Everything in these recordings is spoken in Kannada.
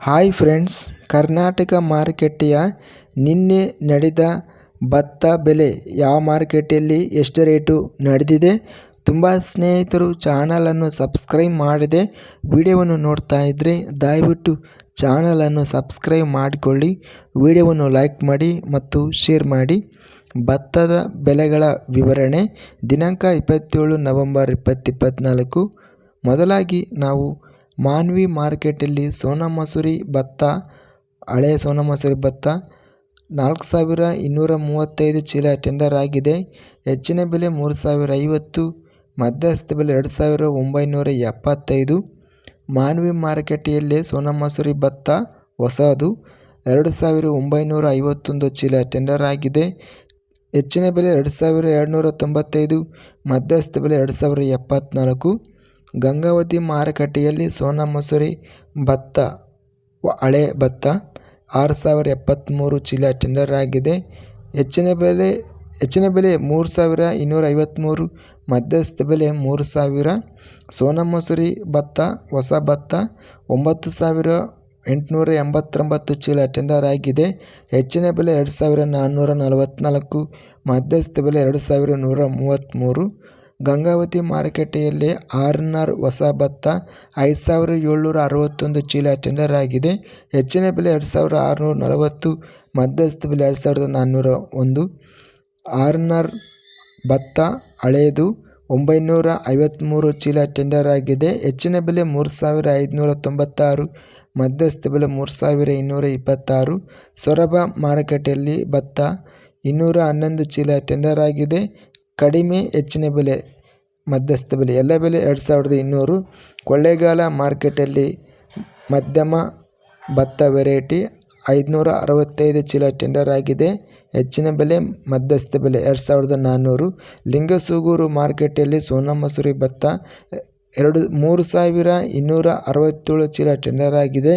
ಹಾಯ್ ಫ್ರೆಂಡ್ಸ್ ಕರ್ನಾಟಕ ಮಾರುಕಟ್ಟೆಯ ನಿನ್ನೆ ನಡೆದ ಭತ್ತ ಬೆಲೆ ಯಾವ ಮಾರುಕಟ್ಟೆಯಲ್ಲಿ ಎಷ್ಟು ರೇಟು ನಡೆದಿದೆ? ತುಂಬ ಸ್ನೇಹಿತರು ಚಾನಲನ್ನು ಸಬ್ಸ್ಕ್ರೈಬ್ ಮಾಡದೆ ವಿಡಿಯೋವನ್ನು ನೋಡ್ತಾ ಇದ್ದರೆ ದಯವಿಟ್ಟು ಚಾನಲನ್ನು ಸಬ್ಸ್ಕ್ರೈಬ್ ಮಾಡಿಕೊಳ್ಳಿ, ವಿಡಿಯೋವನ್ನು ಲೈಕ್ ಮಾಡಿ ಮತ್ತು ಶೇರ್ ಮಾಡಿ. ಭತ್ತದ ಬೆಲೆಗಳ ವಿವರಣೆ ದಿನಾಂಕ ಇಪ್ಪತ್ತೇಳು ನವಂಬರ್ ಇಪ್ಪತ್ತಿಪ್ಪತ್ತ್ನಾಲ್ಕು ಮೊದಲಾಗಿ ನಾವು ಮಾನ್ವಿ ಮಾರ್ಕೆಟಲ್ಲಿ ಸೋನಾ ಮಸೂರಿ ಭತ್ತ, ಹಳೆ ಸೋನಾ ಮಸೂರಿ ಭತ್ತ, ನಾಲ್ಕು ಸಾವಿರ ಇನ್ನೂರ ಮೂವತ್ತೈದು ಚೀಲ ಟೆಂಡರ್ ಆಗಿದೆ. ಹೆಚ್ಚಿನ ಬೆಲೆ ಮೂರು ಸಾವಿರ ಐವತ್ತು ಮಧ್ಯಸ್ಥ ಬೆಲೆ ಎರಡು ಸಾವಿರ ಒಂಬೈನೂರ ಎಪ್ಪತ್ತೈದು. ಮಾನ್ವಿ ಮಾರುಕಟ್ಟೆಯಲ್ಲಿ ಸೋನಾ ಮಸೂರಿ ಭತ್ತ ಹೊಸದು, ಎರಡು ಸಾವಿರ ಒಂಬೈನೂರ ಐವತ್ತೊಂದು ಚೀಲ ಟೆಂಡರ್ ಆಗಿದೆ. ಹೆಚ್ಚಿನ ಬೆಲೆ ಎರಡು ಸಾವಿರ ಎರಡುನೂರ ತೊಂಬತ್ತೈದು ಮಧ್ಯಸ್ಥ ಬೆಲೆ ಎರಡು ಸಾವಿರ ಎಪ್ಪತ್ತ್ನಾಲ್ಕು ಗಂಗಾವತಿ ಮಾರುಕಟ್ಟೆಯಲ್ಲಿ ಸೋನಾ ಮಸೂರಿ ಭತ್ತ, ಹಳೆ ಭತ್ತ, ಆರು ಸಾವಿರ ಎಪ್ಪತ್ತ್ಮೂರು ಚೀಲ ಟೆಂಡರ್ ಆಗಿದೆ. ಹೆಚ್ಚಿನ ಬೆಲೆ ಹೆಚ್ಚಿನ ಬೆಲೆ ಮೂರು ಸಾವಿರ ಇನ್ನೂರ ಐವತ್ತ್ಮೂರು ಮಧ್ಯಸ್ಥ ಬೆಲೆ ಮೂರು ಸಾವಿರ. ಸೋನಾ ಮಸೂರಿ ಭತ್ತ, ಹೊಸ ಭತ್ತ, ಒಂಬತ್ತು ಸಾವಿರ ಎಂಟುನೂರ ಎಂಬತ್ತೊಂಬತ್ತು ಚೀಲ ಟೆಂಡರ್ ಆಗಿದೆ. ಹೆಚ್ಚಿನ ಬೆಲೆ ಎರಡು ಸಾವಿರ ನಾನ್ನೂರ ನಲವತ್ತ್ನಾಲ್ಕು ಮಧ್ಯಸ್ಥ ಬೆಲೆ ಎರಡು ಸಾವಿರ ನೂರ ಮೂವತ್ತ್ಮೂರು ಗಂಗಾವತಿ ಮಾರುಕಟ್ಟೆಯಲ್ಲಿ ಆರ್ನರ್ ಹೊಸ ಭತ್ತ ಐದು ಸಾವಿರ ಏಳ್ನೂರ ಅರವತ್ತೊಂದು ಚೀಲ ಟೆಂಡರ್ ಆಗಿದೆ. ಹೆಚ್ಚಿನ ಬೆಲೆ ಎರಡು ಸಾವಿರ ಆರುನೂರ ನಲವತ್ತು, ಮಧ್ಯಸ್ಥ ಬೆಲೆ ಎರಡು ಸಾವಿರದ ನಾನ್ನೂರ ಒಂದು. ಆರ್ನರ್ ಭತ್ತ ಹಳೆಯದು ಒಂಬೈನೂರ ಐವತ್ತ್ಮೂರು ಚೀಲ ಟೆಂಡರ್ ಆಗಿದೆ. ಹೆಚ್ಚಿನ ಬೆಲೆ ಮೂರು ಸಾವಿರ ಐದುನೂರ ತೊಂಬತ್ತಾರು, ಮಧ್ಯಸ್ಥ ಬೆಲೆ ಮೂರು ಸಾವಿರ ಇನ್ನೂರ ಇಪ್ಪತ್ತಾರು. ಸೊರಬ ಮಾರುಕಟ್ಟೆಯಲ್ಲಿ ಭತ್ತ ಇನ್ನೂರ ಹನ್ನೊಂದು ಚೀಲ ಟೆಂಡರ್ ಆಗಿದೆ. ಕಡಿಮೆ ಹೆಚ್ಚಿನ ಬೆಲೆ, ಮಧ್ಯಸ್ಥ ಬೆಲೆ. ಎಲ್ಲ ಬೆಲೆ ಎರಡು ಸಾವಿರದ ಇನ್ನೂರು. ಕೊಳ್ಳೇಗಾಲ ಮಾರ್ಕೆಟಲ್ಲಿ ಮಧ್ಯಮ ಭತ್ತ ವೆರೈಟಿ ಐದುನೂರ ಅರವತ್ತೈದು ಚೀಲ ಟೆಂಡರ್ ಆಗಿದೆ. ಹೆಚ್ಚಿನ ಬೆಲೆ, ಮಧ್ಯಸ್ಥ ಬೆಲೆ ಎರಡು ಸಾವಿರದ ನಾನ್ನೂರು ಲಿಂಗಸೂಗೂರು ಮಾರ್ಕೆಟಲ್ಲಿ ಸೋನಾ ಮಸೂರಿ ಭತ್ತ ಎರಡು, ಮೂರು ಸಾವಿರ ಇನ್ನೂರ ಅರವತ್ತೇಳು ಚೀಲ ಟೆಂಡರ್ ಆಗಿದೆ.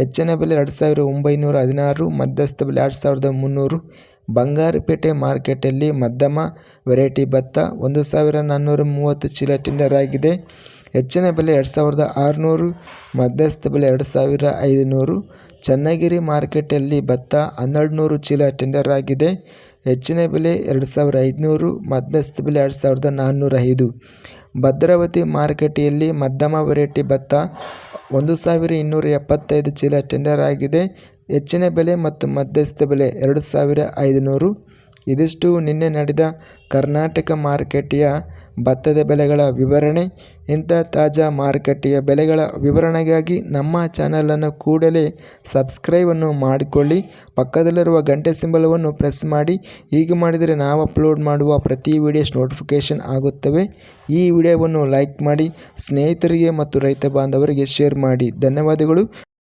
ಹೆಚ್ಚಿನ ಬೆಲೆ ಎರಡು ಸಾವಿರದ ಒಂಬೈನೂರ ಹದಿನಾರು, ಮಧ್ಯಸ್ಥ ಬೆಲೆ ಎರಡು ಸಾವಿರದ ಮುನ್ನೂರು. ಬಂಗಾರಪೇಟೆ ಮಾರ್ಕೆಟಲ್ಲಿ ಮಧ್ಯಮ ವೆರೈಟಿ ಭತ್ತ ಒಂದು ಸಾವಿರ ನಾನ್ನೂರ ಮೂವತ್ತು ಚೀಲ ಟೆಂಡರ್ ಆಗಿದೆ. ಹೆಚ್ಚಿನ ಬೆಲೆ ಎರಡು ಸಾವಿರದ ಆರುನೂರು, ಮಧ್ಯಸ್ಥ ಬೆಲೆ ಎರಡು ಸಾವಿರ ಐದುನೂರು. ಚನ್ನಗಿರಿ ಮಾರ್ಕೆಟಲ್ಲಿ ಭತ್ತ ಹನ್ನೆರಡು ನೂರು ಚೀಲ ಟೆಂಡರ್ ಆಗಿದೆ. ಹೆಚ್ಚಿನ ಬೆಲೆ ಎರಡು ಸಾವಿರ ಐದುನೂರು, ಮಧ್ಯಸ್ಥ ಬೆಲೆ ಎರಡು ಸಾವಿರದ ನಾನ್ನೂರ ಐದು. ಭದ್ರಾವತಿ ಮಾರುಕಟ್ಟೆಯಲ್ಲಿ ಮಧ್ಯಮ ವೆರೈಟಿ ಭತ್ತ ಒಂದು ಸಾವಿರ ಇನ್ನೂರ ಎಪ್ಪತ್ತೈದು ಚೀಲ ಟೆಂಡರ್ ಆಗಿದೆ. ಹೆಚ್ಚಿನ ಬೆಲೆ ಮತ್ತು ಮಧ್ಯಸ್ಥ ಬೆಲೆ ಎರಡು ಸಾವಿರ ಐದುನೂರು. ಇದಿಷ್ಟು ನಿನ್ನೆ ನಡೆದ ಕರ್ನಾಟಕ ಮಾರುಕಟ್ಟೆಯ ಭತ್ತದ ಬೆಲೆಗಳ ವಿವರಣೆ. ಇಂಥ ತಾಜಾ ಮಾರುಕಟ್ಟೆಯ ಬೆಲೆಗಳ ವಿವರಣೆಗಾಗಿ ನಮ್ಮ ಚಾನಲನ್ನು ಕೂಡಲೇ ಸಬ್ಸ್ಕ್ರೈಬನ್ನು ಮಾಡಿಕೊಳ್ಳಿ. ಪಕ್ಕದಲ್ಲಿರುವ ಗಂಟೆ ಸಿಂಬಲವನ್ನು ಪ್ರೆಸ್ ಮಾಡಿ. ಹೀಗೆ ಮಾಡಿದರೆ ನಾವು ಅಪ್ಲೋಡ್ ಮಾಡುವ ಪ್ರತಿ ವಿಡಿಯೋಸ್ ನೋಟಿಫಿಕೇಷನ್ ಆಗುತ್ತವೆ. ಈ ವಿಡಿಯೋವನ್ನು ಲೈಕ್ ಮಾಡಿ. ಸ್ನೇಹಿತರಿಗೆ ಮತ್ತು ರೈತ ಬಾಂಧವರಿಗೆ ಶೇರ್ ಮಾಡಿ. ಧನ್ಯವಾದಗಳು.